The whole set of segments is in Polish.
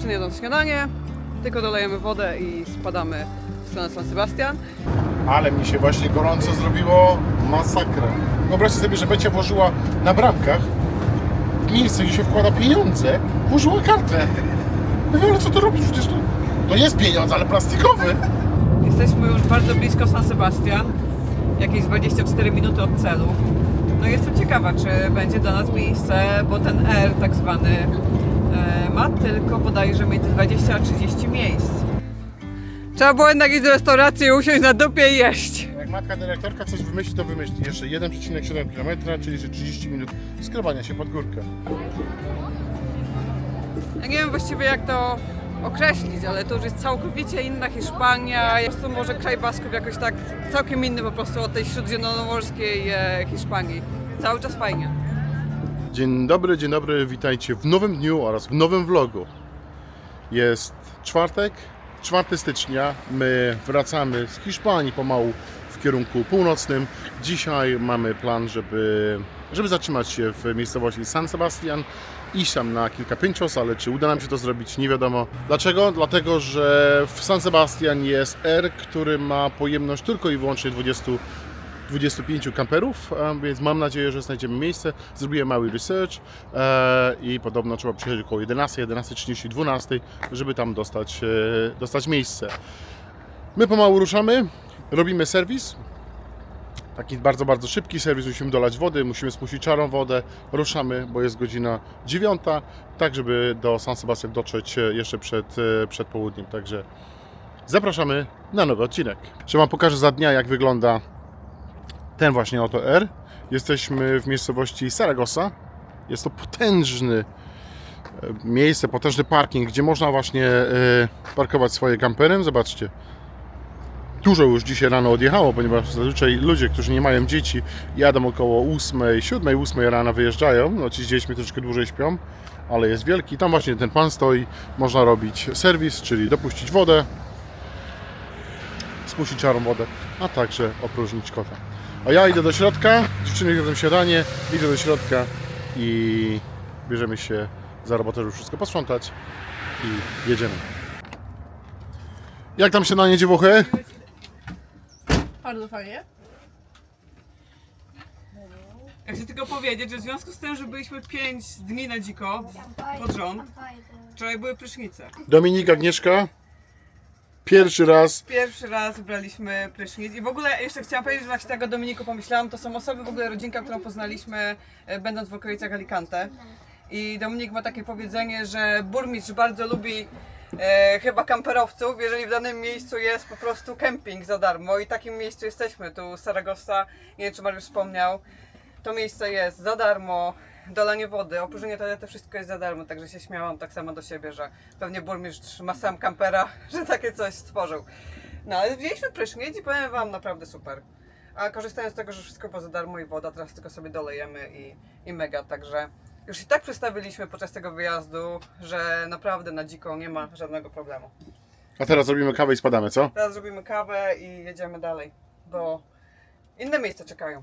Dziewczyny jedzą śniadanie, tylko dolejemy wodę i spadamy w stronę San Sebastian. Ale mi się właśnie gorąco zrobiło masakra. Wyobraźcie sobie, że Becia włożyła na bramkach w miejsce, gdzie się wkłada pieniądze, włożyła kartę. Mówię, ale co to robisz? Przecież to, to jest pieniądz, ale plastikowy. Jesteśmy już bardzo blisko San Sebastian, jakieś 24 minuty od celu. No jestem ciekawa, czy będzie dla nas miejsce, bo ten R tak zwany ma tylko bodajże między 20 a 30 miejsc. Trzeba było jednak iść do restauracji, usiąść na dupie i jeść. Jak matka dyrektorka coś wymyśli, to wymyśli jeszcze 1,7 km, czyli że 30 minut skrobania się pod górkę. Ja nie wiem właściwie jak to określić, ale to już jest całkowicie inna Hiszpania. Po prostu może kraj Basków jakoś tak całkiem inny po prostu od tej śródziemnomorskiej e, Hiszpanii. Cały czas fajnie. Dzień dobry, dzień dobry, witajcie w nowym dniu oraz w nowym vlogu. Jest czwartek, 4 stycznia. My wracamy z Hiszpanii pomału w kierunku północnym. Dzisiaj mamy plan, żeby, żeby zatrzymać się w miejscowości San Sebastian, iść tam na kilka pięcios, ale czy uda nam się to zrobić, nie wiadomo. Dlaczego? Dlatego, że w San Sebastian jest R, który ma pojemność tylko i wyłącznie 20 25 kamperów, więc mam nadzieję, że znajdziemy miejsce. Zrobiłem mały research e, i podobno trzeba przyjechać około 11, 11.30, 12, żeby tam dostać, e, dostać miejsce. My pomału ruszamy, robimy serwis. Taki bardzo, bardzo szybki serwis. Musimy dolać wody, musimy spuścić czarną wodę. Ruszamy, bo jest godzina 9, tak żeby do San Sebastian dotrzeć e, jeszcze przed, przed południem. Także zapraszamy na nowy odcinek. Że Wam pokażę za dnia, jak wygląda ten właśnie oto R. Jesteśmy w miejscowości Saragossa. Jest to potężny e, miejsce, potężny parking, gdzie można właśnie e, parkować swoje kampery. Zobaczcie. Dużo już dzisiaj rano odjechało, ponieważ zazwyczaj ludzie, którzy nie mają dzieci, jadą około 8, 7, 8 rano wyjeżdżają. No ci z dziećmi troszkę dłużej śpią, ale jest wielki. Tam właśnie ten pan stoi. Można robić serwis, czyli dopuścić wodę, spuścić czarną wodę, a także opróżnić kota. A ja idę do środka, dziewczyny jedzą śniadanie, idę do środka i bierzemy się za robotę, żeby wszystko posprzątać i jedziemy. Jak tam śniadanie dziewuchy? Bardzo fajnie. Ja chcę tylko powiedzieć, że w związku z tym, że byliśmy 5 dni na dziko pod rząd, wczoraj były prysznice. Dominik, Agnieszka, pierwszy raz. Pierwszy raz braliśmy prysznic. I w ogóle jeszcze chciałam powiedzieć, że właśnie tego Dominiku pomyślałam, to są osoby, w ogóle rodzinka, którą poznaliśmy e, będąc w okolicach Alicante. I Dominik ma takie powiedzenie, że burmistrz bardzo lubi e, chyba kamperowców, jeżeli w danym miejscu jest po prostu kemping za darmo. I takim miejscu jesteśmy. Tu, Saragossa, nie wiem czy Mariusz wspomniał, to miejsce jest za darmo, dolanie wody, opróżnienie toalety, wszystko jest za darmo, także się śmiałam tak samo do siebie, że pewnie burmistrz ma sam kampera, że takie coś stworzył. No ale wzięliśmy prysznic i powiem Wam naprawdę super. A korzystając z tego, że wszystko było za darmo i woda, teraz tylko sobie dolejemy i, i mega, także już i tak przestawiliśmy podczas tego wyjazdu, że naprawdę na dziko nie ma żadnego problemu. A teraz robimy kawę i spadamy, co? Teraz zrobimy kawę i jedziemy dalej, bo inne miejsca czekają.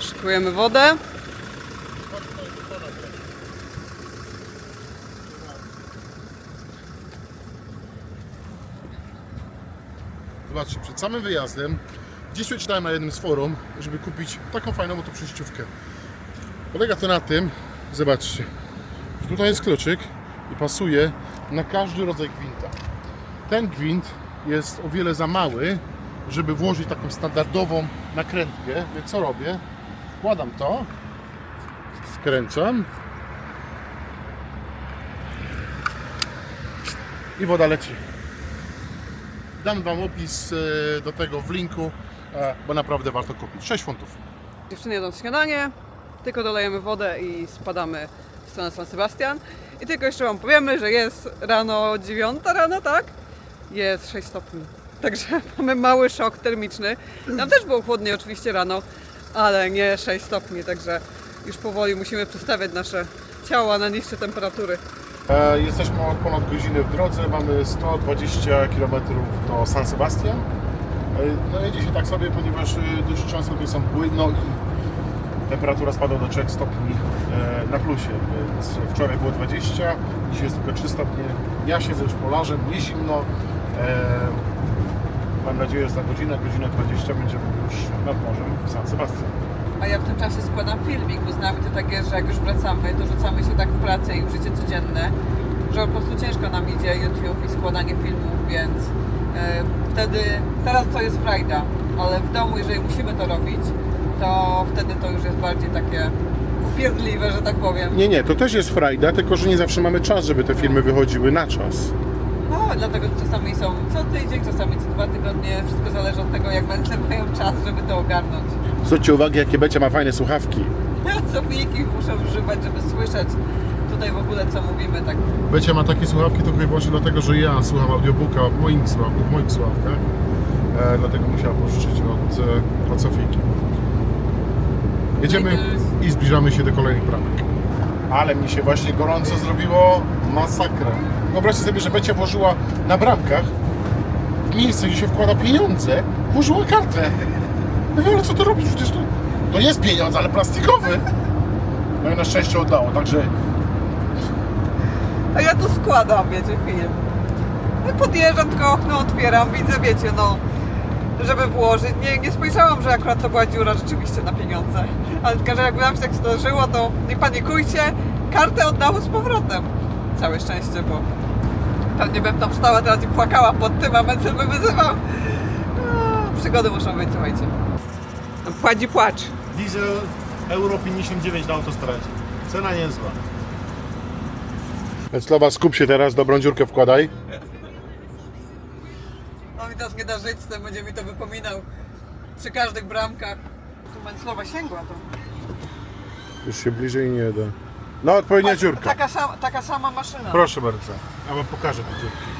Szykujemy wodę. Zobaczcie, przed samym wyjazdem gdzieś przeczytałem na jednym z forum, żeby kupić taką fajną oto przejściówkę. Polega to na tym, zobaczcie, że tutaj jest kluczyk i pasuje na każdy rodzaj gwinta. Ten gwint jest o wiele za mały, żeby włożyć taką standardową nakrętkę, więc co robię? Wkładam to, wkręcam i woda leci. Dam Wam opis e, do tego w linku, e, bo naprawdę warto kupić. 6 funtów. Dziewczyny jedzą śniadanie, tylko dolejemy wodę i spadamy w stronę San Sebastian. I tylko jeszcze Wam powiemy, że jest rano 9 rano, tak? Jest 6 stopni. Także mamy mały szok termiczny. Tam też było chłodniej oczywiście rano, ale nie 6 stopni, także już powoli musimy przestawiać nasze ciała na niższe temperatury. E, jesteśmy ponad godziny w drodze, mamy 120 km do San Sebastian. E, no jedzie się tak sobie, ponieważ dość często tutaj są mgły, no i temperatura spada do 3 stopni e, na plusie, więc wczoraj było 20, dzisiaj jest tylko 3 stopnie. Ja siedzę już polarzem, nie zimno. E, mam nadzieję, że za godzinę, godzinę 20 będziemy już nad morzem w San Sebastian. A ja w tym czasie składam filmik, bo znamy to takie, że jak już wracamy, to rzucamy się tak w pracę i w życie codzienne, że po prostu ciężko nam idzie YouTube i składanie filmów, więc e, wtedy, teraz to jest frajda, ale w domu, jeżeli musimy to robić, to wtedy to już jest bardziej takie upierdliwe, że tak powiem. Nie, nie, to też jest frajda, tylko że nie zawsze mamy czas, żeby te filmy wychodziły na czas. No, dlatego czasami są co tydzień, czasami co dwa tygodnie, wszystko zależy od tego, jak mężczyźni mają czas, żeby to ogarnąć. Zwróćcie uwagę, jakie Becia ma fajne słuchawki. Sofijki muszę używać, żeby słyszeć tutaj w ogóle, co mówimy, tak Becia ma takie słuchawki tylko i wyłącznie dlatego, że ja słucham audiobooka w moich, słuchawkach, w moich słuchawkach. E, dlatego musiała pożyczyć od, e, od Sofiki. Jedziemy i zbliżamy się do kolejnych bramek. Ale mi się właśnie gorąco zrobiło masakra. Wyobraźcie sobie, że Becia włożyła na bramkach w miejsce, gdzie się wkłada pieniądze, włożyła kartę. Ja wiem, ale co to robisz? Przecież to, to jest pieniądz, ale plastikowy. No i na szczęście oddało, także A ja tu składam, wiecie, film. No podjeżdżam, tylko okno otwieram, widzę, wiecie, no, żeby włożyć. Nie, nie spojrzałam, że akurat to była dziura rzeczywiście na pieniądze. Ale tylko, że jakby nam się tak zdarzyło, to nie panikujcie, kartę oddało z powrotem. Całe szczęście, bo pewnie bym tam stała teraz i płakała pod tym, a Mencel by wyzywał. No, przygody muszą być, słuchajcie. No, Pładzi płacz. Diesel Euro 59 na autostradzie. Cena niezła. Słowa, skup się teraz, dobrą dziurkę wkładaj. On mi teraz nie da żyć z tym, będzie mi to wypominał przy każdych bramkach. Tu Menclowa sięgła to. Już się bliżej nie da. No, odpowiednia dziurka. Taka, sama, taka sama maszyna. Proszę bardzo. Ja wam pokażę te dziurki.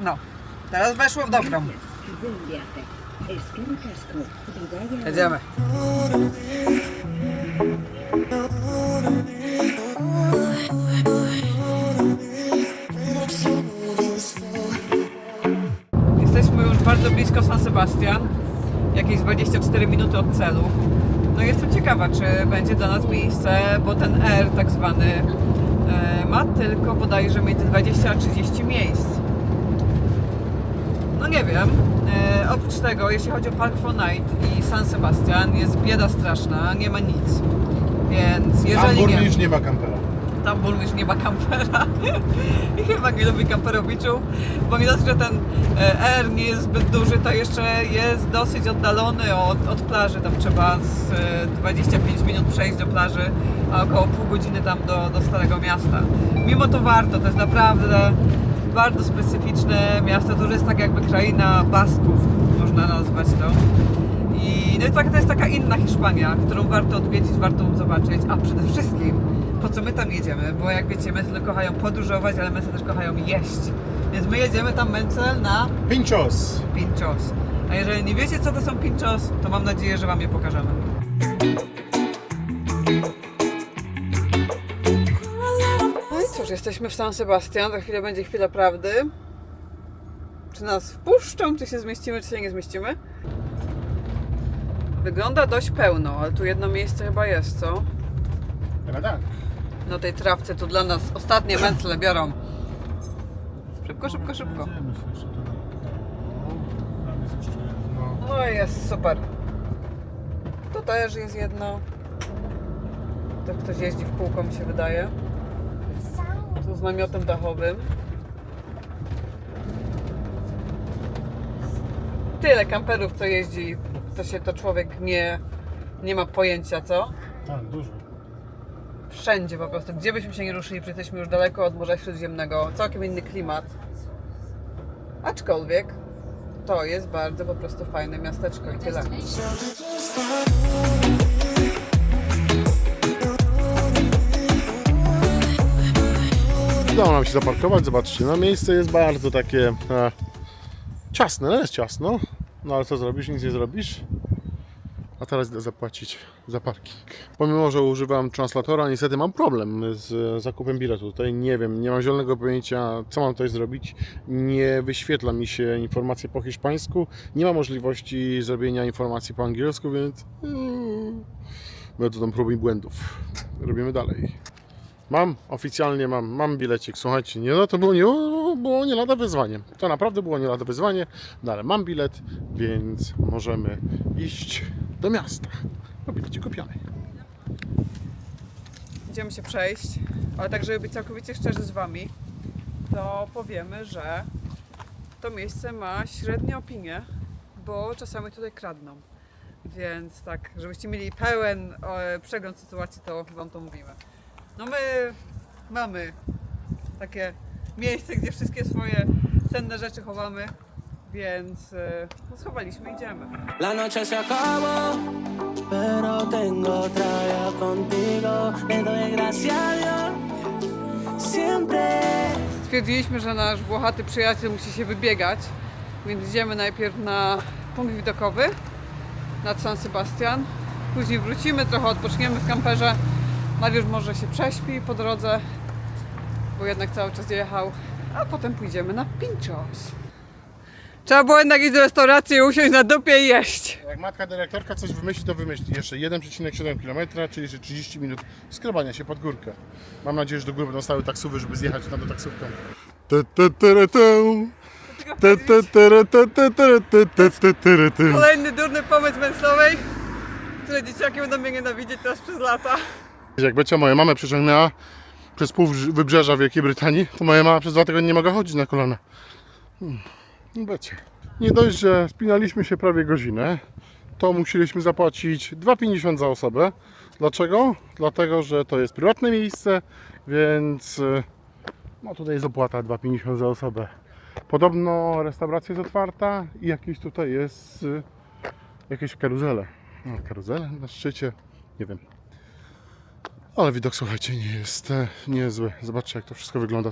No, teraz weszło w dobrą. Jedziemy. Jesteśmy już bardzo blisko San Sebastian, jakieś 24 minuty od celu. No jestem ciekawa, czy będzie dla nas miejsce, bo ten R tak zwany ma tylko bodajże między 20 a 30 miejsc. No nie wiem. E, oprócz tego, jeśli chodzi o Park for Night i San Sebastian, jest bieda straszna, nie ma nic. Więc jeżeli nie, burmistrz nie ma. Tam burmistrz nie ma kampera i chyba nie lubi kamperowiczów, bo dosyć, że ten e, R nie jest zbyt duży, to jeszcze jest dosyć oddalony od, od plaży. Tam trzeba z e, 25 minut przejść do plaży, a około pół godziny tam do, do Starego Miasta. Mimo to warto, to jest naprawdę bardzo specyficzne miasto, to już jest tak jakby kraina Basków, można nazwać to. I no i tak, to jest taka inna Hiszpania, którą warto odwiedzić, warto zobaczyć, a przede wszystkim po co my tam jedziemy, bo jak wiecie, Mencel kochają podróżować, ale Mencel też kochają jeść. Więc my jedziemy tam Mencel na Pinchos. pinchos. A jeżeli nie wiecie co to są pinchos, to mam nadzieję, że Wam je pokażemy. No i cóż, jesteśmy w San Sebastian, za chwilę będzie chwila prawdy. Czy nas wpuszczą, czy się zmieścimy, czy się nie zmieścimy? Wygląda dość pełno, ale tu jedno miejsce chyba jest, co? Chyba tak. Na tej trawce tu dla nas ostatnie mętle biorą. Szybko, szybko, szybko. No jest super. To też jest jedno. To ktoś jeździ w kółko mi się wydaje. Tu z namiotem dachowym. Tyle kamperów co jeździ, to się to człowiek nie, nie ma pojęcia co. Tak, dużo. Wszędzie po prostu, gdzie byśmy się nie ruszyli, przecież jesteśmy już daleko od Morza Śródziemnego, całkiem inny klimat. Aczkolwiek to jest bardzo po prostu fajne miasteczko i tyle. Udało nam się zaparkować, zobaczcie, no miejsce jest bardzo takie e, ciasne, no jest ciasno, no ale co zrobisz, nic nie zrobisz. A teraz idę zapłacić za parking. Pomimo, że używam translatora, niestety mam problem z zakupem biletu. Tutaj nie wiem, nie mam zielonego pojęcia, co mam tutaj zrobić. Nie wyświetla mi się informacje po hiszpańsku. Nie ma możliwości zrobienia informacji po angielsku, więc metodą prób i błędów. Robimy dalej. Mam, oficjalnie mam, mam bilecik. Słuchajcie, nie, no to było nie, było nie lada wyzwanie. To naprawdę było nie lada wyzwanie, no ale mam bilet, więc możemy iść do miasta. O bilecie kupiony. Idziemy się przejść, ale tak, żeby być całkowicie szczerzy z Wami, to powiemy, że to miejsce ma średnią opinię, bo czasami tutaj kradną. Więc tak, żebyście mieli pełen e, przegląd sytuacji, to Wam to mówimy. No my mamy takie miejsce, gdzie wszystkie swoje cenne rzeczy chowamy, więc e, no, schowaliśmy, idziemy. La noche se acabó, pero tengo otra contigo. Le doy gracias a Dios siempre. Stwierdziliśmy, że nasz włochaty przyjaciel musi się wybiegać, więc idziemy najpierw na punkt widokowy nad San Sebastian. Później wrócimy, trochę odpoczniemy w kamperze. Mariusz może się prześpi po drodze, bo jednak cały czas jechał. A potem pójdziemy na Pinchos. Trzeba było jednak iść do restauracji, usiąść na dupie i jeść. Jak matka dyrektorka coś wymyśli, to wymyśli jeszcze 1,7 km, czyli że 30 minut skrobania się pod górkę. Mam nadzieję, że do góry będą stały taksówy, żeby zjechać na to taksówką. Kolejny durny pomysł Męslowej, które dzieciaki będą mnie nienawidzieć teraz przez lata. Jak Becia moja mamę przeciągnęła przez pół wybrzeża Wielkiej Brytanii, to moja mama przez dwa tygodnie nie mogła chodzić na kolana. Hmm. No Becia. Nie dość, że spinaliśmy się prawie godzinę, to musieliśmy zapłacić 2,50 za osobę. Dlaczego? Dlatego, że to jest prywatne miejsce, więc y, no tutaj jest opłata 2,50 za osobę. Podobno restauracja jest otwarta i jakieś tutaj jest y, jakieś karuzele. No, karuzele na szczycie, nie wiem. Ale widok, słuchajcie, nie jest e, niezły. Zobaczcie, jak to wszystko wygląda.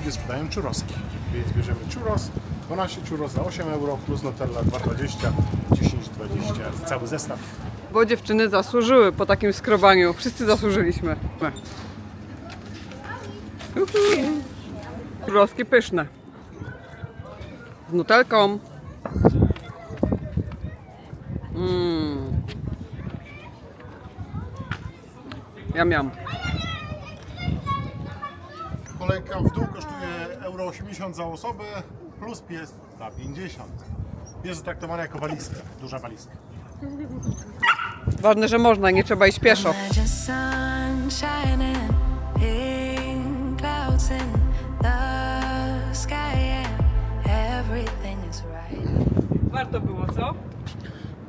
Gdzie sprzedają churroski. Więc bierzemy churros, 12 churros za 8 euro, plus Nutella 2,20, 10,20 za cały zestaw. Bo dziewczyny zasłużyły po takim skrobaniu. Wszyscy zasłużyliśmy. Uhu. Królowskie pyszne. Z nutelką. Mmm. Jam, jam. Kolejka w dół kosztuje euro 80 za osobę, plus pies za 50. Jest traktowany jako walizka, duża walizka. Ważne, że można, nie trzeba iść pieszo. Warto było, co?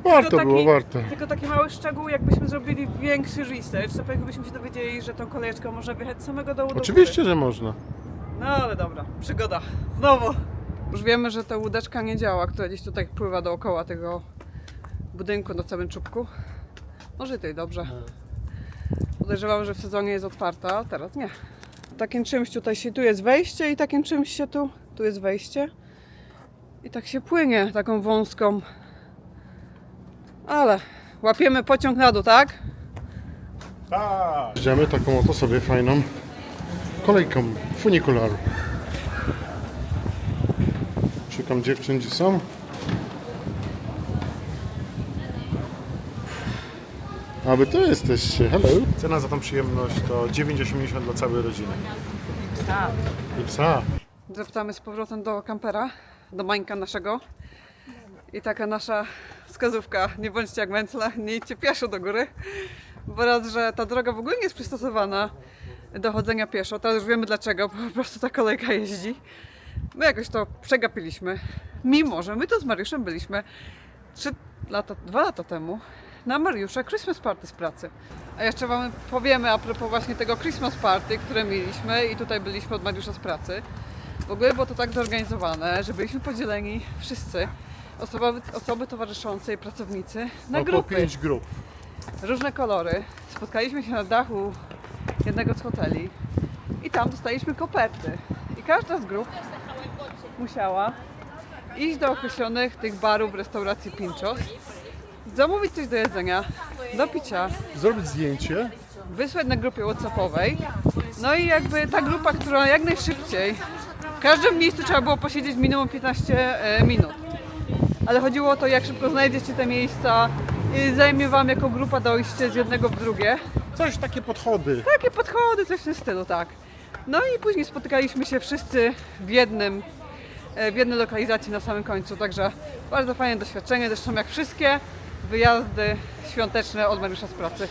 Warto Tylko było, taki- warto. Tylko taki mały szczegół, jakbyśmy zrobili większy research, to pewnie byśmy się dowiedzieli, że tą kolejeczką można wjechać z samego dołu do Oczywiście, że można. No ale dobra, przygoda. Znowu. Już wiemy, że ta łódeczka nie działa, która gdzieś tutaj pływa dookoła tego budynku na całym czubku. Może i to i dobrze. Podejrzewam, że w sezonie jest otwarta, a teraz nie. Takim czymś tutaj się, tu jest wejście i takim czymś się tu, tu jest wejście. I tak się płynie taką wąską. Ale łapiemy pociąg na dół, tak? Tak. Idziemy taką oto sobie fajną kolejką funikularu. Szukam dziewczyn, gdzie są. A wy to jesteście, hello. Cena za tą przyjemność to 9,80 dla całej rodziny. Tak. I psa. Z powrotem do kampera, do mańka naszego. I taka nasza wskazówka, nie bądźcie jak Węcla, nie idźcie pieszo do góry. Bo raz, że ta droga w ogóle nie jest przystosowana do chodzenia pieszo. Teraz już wiemy dlaczego, bo po prostu ta kolejka jeździ. My jakoś to przegapiliśmy. Mimo, że my to z Mariuszem byliśmy 3 lata, 2 lata temu na Mariusza Christmas Party z pracy. A jeszcze Wam powiemy a propos właśnie tego Christmas Party, które mieliśmy i tutaj byliśmy od Mariusza z pracy. W ogóle było to tak zorganizowane, że byliśmy podzieleni wszyscy, osoby, osoby towarzyszące i pracownicy, na Około grupy, 5 grup. różne kolory. Spotkaliśmy się na dachu jednego z hoteli i tam dostaliśmy koperty. I każda z grup musiała iść do określonych tych barów, restauracji Pinchos, zamówić coś do jedzenia, do picia, Zrobić zdjęcie. wysłać na grupie Whatsappowej. No i jakby ta grupa, która jak najszybciej, w każdym miejscu trzeba było posiedzieć minimum 15 e, minut. Ale chodziło o to, jak szybko znajdziecie te miejsca i zajmie Wam jako grupa dojście z jednego w drugie. Coś, takie podchody. Takie podchody, coś w tym stylu, tak. No i później spotykaliśmy się wszyscy w jednym, e, w jednej lokalizacji na samym końcu, także bardzo fajne doświadczenie, zresztą jak wszystkie wyjazdy świąteczne od Mariusza z pracy.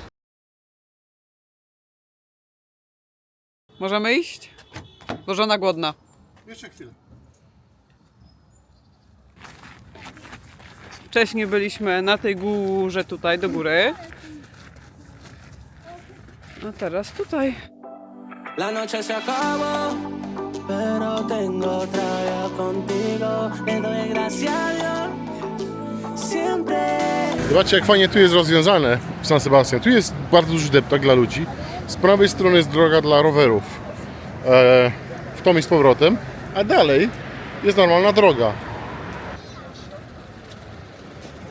Możemy iść? Bo żona głodna. Jeszcze chwilę. Wcześniej byliśmy na tej górze tutaj, do góry. A teraz tutaj. La noche se acabó, pero tengo otra contigo. Le doy gracias a Dios. Siempre. Zobaczcie, jak fajnie tu jest rozwiązane w San Sebastian. Tu jest bardzo duży deptak dla ludzi. Z prawej strony jest droga dla rowerów e, w tom i z powrotem, a dalej jest normalna droga.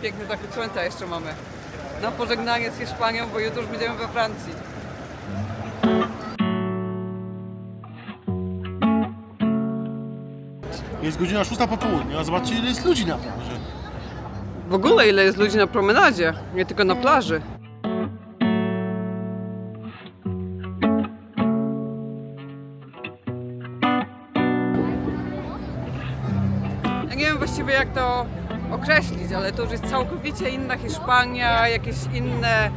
Piękny zachód słońca jeszcze mamy. Na pożegnanie z Hiszpanią, bo jutro już będziemy we Francji. Jest godzina 6 po południu, a zobaczcie ile jest ludzi na plaży. W ogóle ile jest ludzi na promenadzie, nie tylko na plaży. Ja nie wiem właściwie jak to określić, ale to już jest całkowicie inna Hiszpania, jakieś inne,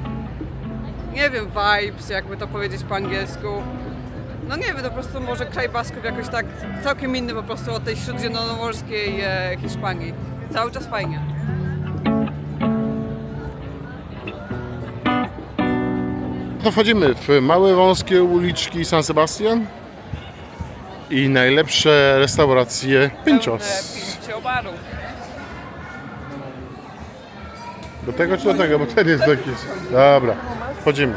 nie wiem, vibes, jakby to powiedzieć po angielsku. No nie wiem, to po prostu może kraj Basków jakoś tak całkiem inny po prostu od tej śródziemnomorskiej e, Hiszpanii. Cały czas fajnie. To wchodzimy w małe, wąskie uliczki San Sebastian i najlepsze restauracje Pinchos. Pełne baru. Do tego czy do tego? Bo ten jest jakiś. Dobra, wchodzimy.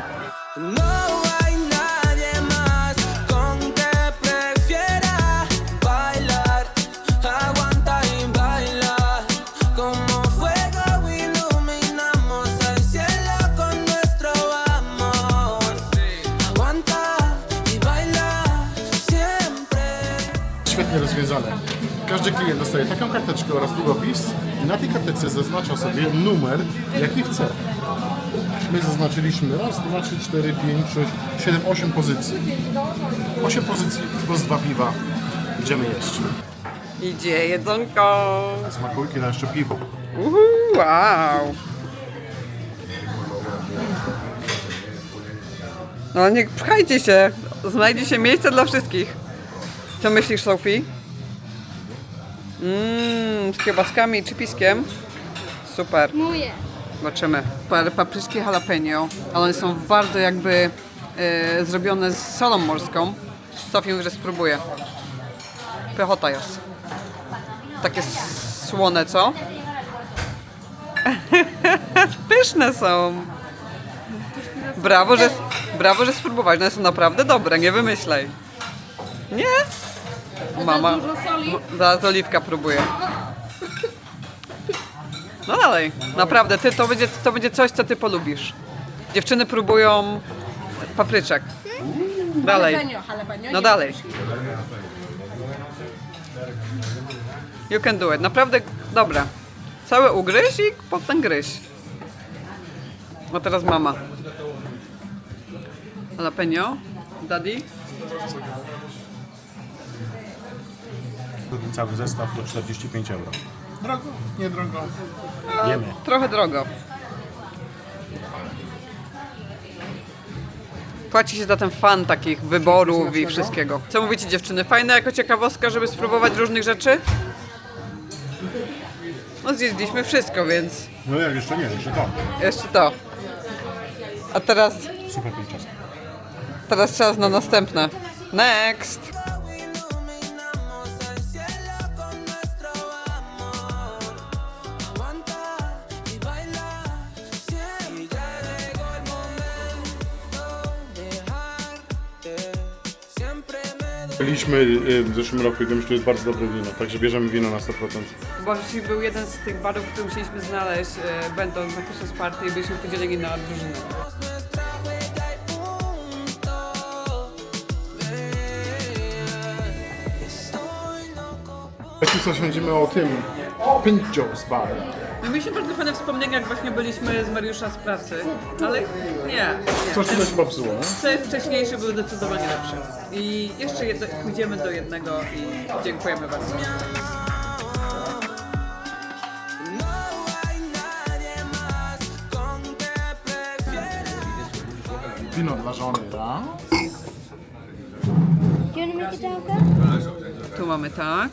Dostaje taką karteczkę oraz długopis i na tej karteczce zaznacza sobie numer, jaki chce. My zaznaczyliśmy raz, dwa, trzy, cztery, pięć, sześć, siedem, osiem pozycji. Osiem pozycji plus dwa piwa. Idziemy jeść. Idzie jedzonko. Smakujki na jeszcze piwo. Uhu, wow. No nie pchajcie się. Znajdzie się miejsce dla wszystkich. Co myślisz, Sophie? Mmm, z kiełbaskami czy piskiem. Super. Moje. Zobaczymy. Pa- Papryczki jalapeno, ale one są bardzo jakby e, zrobione z solą morską. Sofia mówi, że spróbuję. Pychota jest. Takie słone, co? Pyszne są. Brawo, że, brawo, że spróbowałeś. One są naprawdę dobre, nie wymyślaj. Nie? Mama. Dużo soli? Zaraz Oliwka próbuje. No dalej, naprawdę, ty, to, będzie, to będzie coś, co ty polubisz. Dziewczyny próbują papryczek. Dalej, Jalapeno, jalapeno. no dalej. You can do it. Naprawdę dobre. Cały ugryź i potem gryź. A teraz mama. Jalapeno. Daddy. Cały zestaw to 45 euro. Drogo? Nie drogo. Wiemy. Trochę drogo. Płaci się za ten fan takich wyborów i wszystkiego. Co mówicie dziewczyny? Fajne jako ciekawostka, żeby spróbować różnych rzeczy? No zjedliśmy wszystko, więc No jak jeszcze nie, jeszcze to. jeszcze to. A teraz, Super pięcias. teraz czas na następne. Next! Byliśmy y, w zeszłym roku i wiem, że to jest bardzo dobre wino, także bierzemy wino na 100%. Bo dzisiaj był jeden z tych barów, który musieliśmy znaleźć, e, będąc na Christmas Party i byliśmy podzieleni na drużyny. Właśnie coś będziemy o tym Pinchos Bar. My mieliśmy bardzo fajne wspomnienia, jak właśnie byliśmy z Mariusza z pracy, ale nie, nie. Coś tutaj się popsuło, nie? Te wcześniejsze były zdecydowanie lepsze. I jeszcze jedno, pójdziemy do jednego i dziękujemy bardzo. Wino dla żony, raz. Tu mamy tak.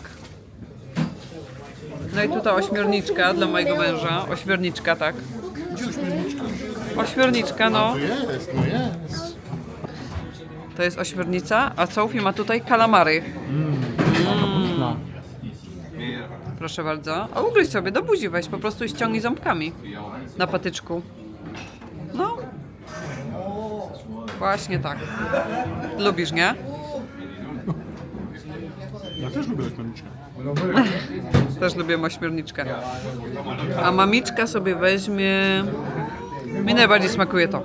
No i tutaj ośmiorniczka dla mojego męża. Ośmiorniczka, tak. Ośmiorniczka, no. To jest, no jest. To jest ośmiornica, a Sophie ma tutaj kalamary. No. Proszę bardzo. A ugryź sobie, do buzi weź, po prostu i ściągnij ząbkami na patyczku. No. Właśnie tak. Lubisz, nie? Ja też lubię ośmiorniczkę. Też lubię ośmiorniczkę. A mamiczka sobie weźmie... Mi najbardziej smakuje to.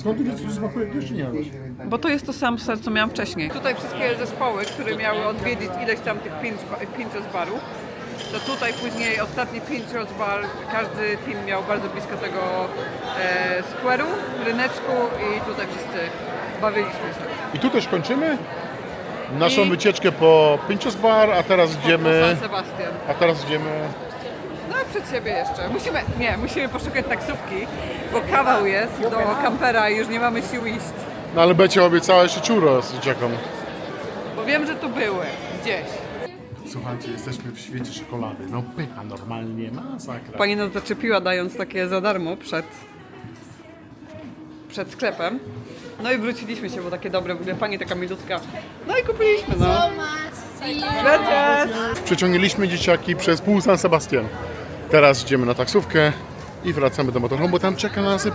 Skąd ty wiesz, co smakuje? Jeszcze nie jadłeś. Bo to jest to samo, co miałam wcześniej. Tutaj wszystkie zespoły, które miały odwiedzić ileś tam tych pięć, pięciu z barów, to tutaj później ostatni pięciu z bar, każdy team miał bardzo blisko tego e, skweru, ryneczku i tutaj wszyscy bawiliśmy się. I tu też kończymy naszą I- wycieczkę po Pinchos Bar, a teraz Po idziemy... San Sebastian. A teraz idziemy... No przed siebie jeszcze. Musimy, nie, musimy poszukać taksówki, bo kawał jest do kampera i już nie mamy sił iść. No ale Becia obiecała jeszcze churro z dzieciakom. Bo wiem, że tu były, gdzieś. Słuchajcie, jesteśmy w świecie czekolady. No pycha normalnie, masakra. Pani nas zaczepiła dając takie za darmo przed, przed sklepem. No i wróciliśmy się, bo takie dobre, w ogóle pani taka milutka. No i kupiliśmy, no. Gracias. Przeciągnęliśmy dzieciaki przez pół San Sebastian. Teraz idziemy na taksówkę i wracamy do motorhomu, bo tam czeka na nas.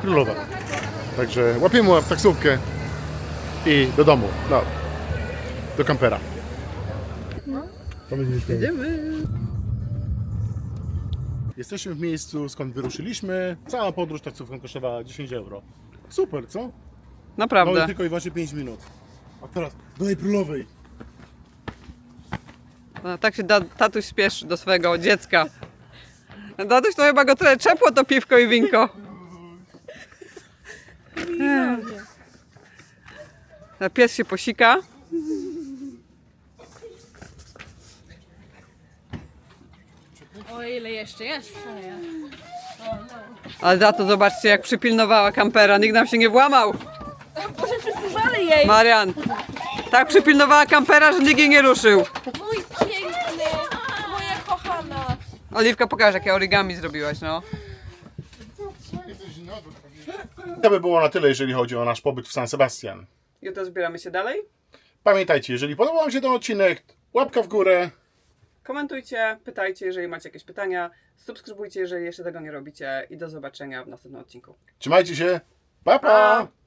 Także łapiemy taksówkę i do domu, no, do kampera. Idziemy. Jesteśmy w miejscu, skąd wyruszyliśmy. Cała podróż taksówką kosztowała 10 euro. Super, co? No Naprawdę. i tylko i właśnie 5 minut. A teraz do Aprylowej. No, tak się da, tatuś spieszy do swojego dziecka. Tatuś to chyba go trochę czepło to piwko i winko. A Pies się posika. O ile jeszcze jest? Ale za to zobaczcie jak przypilnowała kampera, nikt nam się nie włamał. Jej! Marian, tak przypilnowała kampera, że nikt jej nie ruszył. Mój piękny! Moja kochana! Oliwka, pokaż jakie origami zrobiłaś, no. To by było na tyle, jeżeli chodzi o nasz pobyt w San Sebastian. Jutro zbieramy się dalej. Pamiętajcie, jeżeli podobał Wam się ten odcinek, łapka w górę. Komentujcie, pytajcie, jeżeli macie jakieś pytania. Subskrybujcie, jeżeli jeszcze tego nie robicie. I do zobaczenia w następnym odcinku. Trzymajcie się. Pa, pa! Pa!